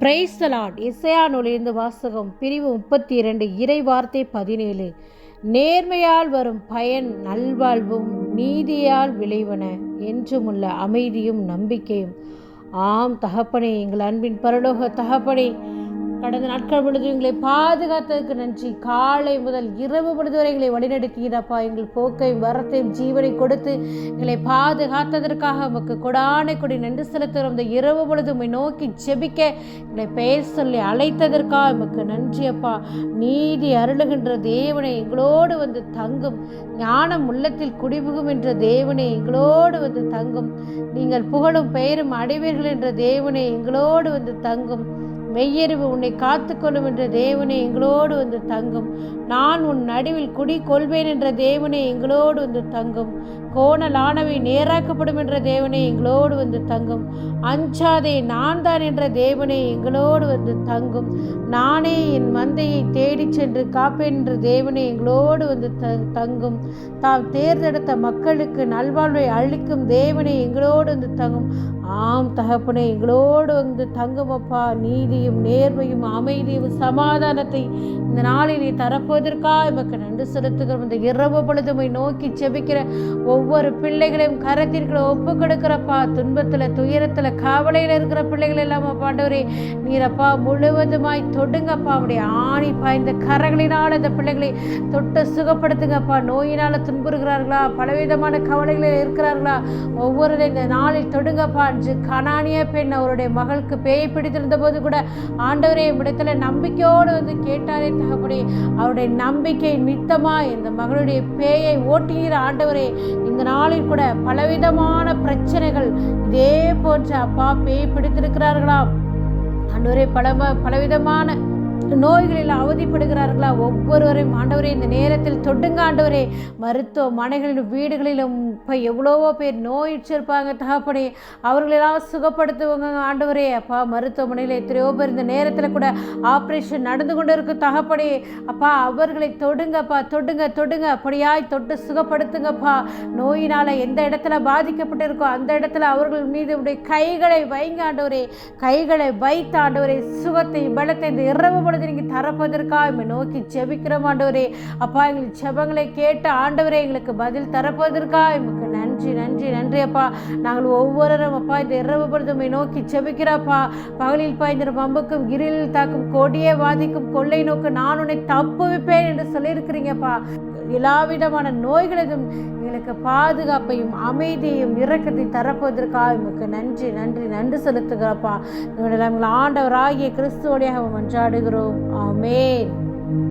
Praise the Lord இசையா நூலிருந்து வாசகம் பிரிவு முப்பத்தி இரண்டு இறை வார்த்தை பதினேழு. நேர்மையால் வரும் பயன் நல்வாழ்வும் நீதியால் விளைவன என்றுமுள்ள அமைதியும் நம்பிக்கையும். ஆம் தகப்பனே எங்கள் அன்பின் பரலோக தகப்பனே கடந்த நாட்கள் பொழுது எங்களை பாதுகாத்ததுக்கு நன்றி. காலை முதல் இரவு பொழுது வரை எங்களை வழிநடத்தியதப்பா எங்கள் போக்கையும் வரத்தையும் ஜீவனை கொடுத்து எங்களை பாதுகாத்ததற்காக உமக்கு கொடானை கொடி நன்றி செலுத்துகிறோம். இந்த இரவு பொழுது உண்மை நோக்கி ஜெபிக்க எங்களை பெயர் சொல்லி அழைத்ததற்காக உமக்கு நன்றி அப்பா. நீதி அருளுகின்ற தேவனை எங்களோடு வந்து தங்கும். ஞானம் உள்ளத்தில் குடிபுகும் என்ற தேவனை எங்களோடு வந்து தங்கும். நீங்கள் புகழும் பெயரும் அடைவீர்கள் என்ற தேவனை எங்களோடு வந்து தங்கும். மெய்யறிவு உன்னை காத்துக்கொள்ளும் என்ற தேவனே எங்களோடு வந்து தங்கும். நான் உன் நடுவில் குடி கொள்வேன் என்ற தேவனே எங்களோடு வந்து தங்கும். கோணலானவை நேராக்கப்படும் என்ற தேவனே எங்களோடு வந்து தங்கும். அஞ்சாதே நான் தான் என்ற தேவனே எங்களோடு வந்து தங்கும். நானே என் மந்தையை தேடிச் சென்று காப்பேன் என்ற தேவனே எங்களோடு வந்து தங்கும். தாம் தேர்ந்தெடுத்த மக்களுக்கு நல்வாழ்வை அளிக்கும் தேவனே எங்களோடு வந்து தங்கும். ஆம் தகப்பனே எங்களோடு வந்து தங்குமப்பா நீதியும் நேர்மையும் அமைதியும் சமாதானத்தை இந்த நாளில் நீ தரப்போவதற்காக எமக்கு நன்றி செலுத்துகிறோம். இந்த இரவு பொழுதுமை நோக்கி செபிக்கிற ஒவ்வொரு பிள்ளைகளையும் கரத்திற்குள்ள ஒப்பு கொடுக்கிறப்பா. துன்பத்தில் துயரத்தில் கவலையில் இருக்கிற பிள்ளைகள் எல்லாம் பாண்டவரே நீரப்பா முழுவதுமாய் தொடுங்கப்பா. அவருடைய ஆணி பாய்ந்த கரங்களினால் இந்த பிள்ளைகளை தொட்டு சுகப்படுத்துங்கப்பா. நோயினால் துன்புறுகிறார்களா? பலவிதமான கவலைகளில் இருக்கிறார்களா? ஒவ்வொரு இந்த நாளில் தொடுங்கப்பா. என்று கனானிய பெண் அவருடைய மகளுக்கு பேய் பிடித்திருந்த போது கூட ஆண்டவரே இடத்துல நம்பிக்கையோடு வந்து கேட்டாரே. தகப்படே அவருடைய நம்பிக்கை நித்தமாக இந்த மகளுடைய பேயை ஓட்டுகிற ஆண்டவரே இந்த நாளில் கூட பலவிதமான பிரச்சனைகள் இதே போன்ற அப்பா பேய் பிடித்திருக்கிறார்களா ஆண்டவரே பல பலவிதமான நோய்களில் அவதிப்படுகிறார்களா? ஒவ்வொருவரையும் ஆண்டவரே இந்த நேரத்தில் தொட்டுங்க ஆண்டவரே. மருத்துவமனைகளிலும் வீடுகளிலும் இப்போ எவ்வளவோ பேர் நோய் இருப்பாங்க தகப்படி அவர்களெல்லாம் சுகப்படுத்துவாங்க ஆண்டவரே. அப்பா மருத்துவமனையில் எத்தனையோ பேர் இந்த நேரத்தில் கூட ஆப்ரேஷன் நடந்து கொண்டு இருக்கு தகப்படி அப்பா அவர்களை தொடுங்கப்பா தொடுங்க தொடுங்க. அப்படியாய் தொட்டு சுகப்படுத்துங்கப்பா. நோயினால் எந்த இடத்துல பாதிக்கப்பட்டிருக்கோ அந்த இடத்துல அவர்கள் மீது உடைய கைகளை வைங்க ஆண்டவரே. கைகளை வைத்த ஆண்டவரே சுகத்தை பலத்தை இந்த இரவு பொழுது நீங்கள் தரப்பதற்காக எம்மை நோக்கி ஜெபிக்கிறோம் ஆண்டவரே. அப்பா எங்களுக்கு ஜெபங்களை கேட்டு ஆண்டவரே எங்களுக்கு பதில் தரப்பதற்காக எமக்கு நன்றி நன்றி நன்றி அப்பா. நாங்கள் ஒவ்வொருவரும் அப்பா இந்த இரவு பொழுது உண்மை நோக்கி ஜெபிக்கிறாப்பா பகலில் பாய்ந்த பம்புக்கும் இருளில் தாக்கும் கொடியே வாதிக்கும் கொள்ளை நோக்கு நான் உன்னை தப்புவிப்பேன் என்று சொல்லியிருக்கிறீங்கப்பா எல்லாவிதமான நோய்களையும் நோய்களிலும் எங்களுக்கு பாதுகாப்பையும் அமைதியையும் இறக்கத்தை தரப்போவதற்காக எமக்கு நன்றி நன்றி நன்றி செலுத்துகிறப்பா எங்களை ஆண்டவராகிய கிறிஸ்துவோடையாக மன்றாடுகிறோம். ஆமேன்.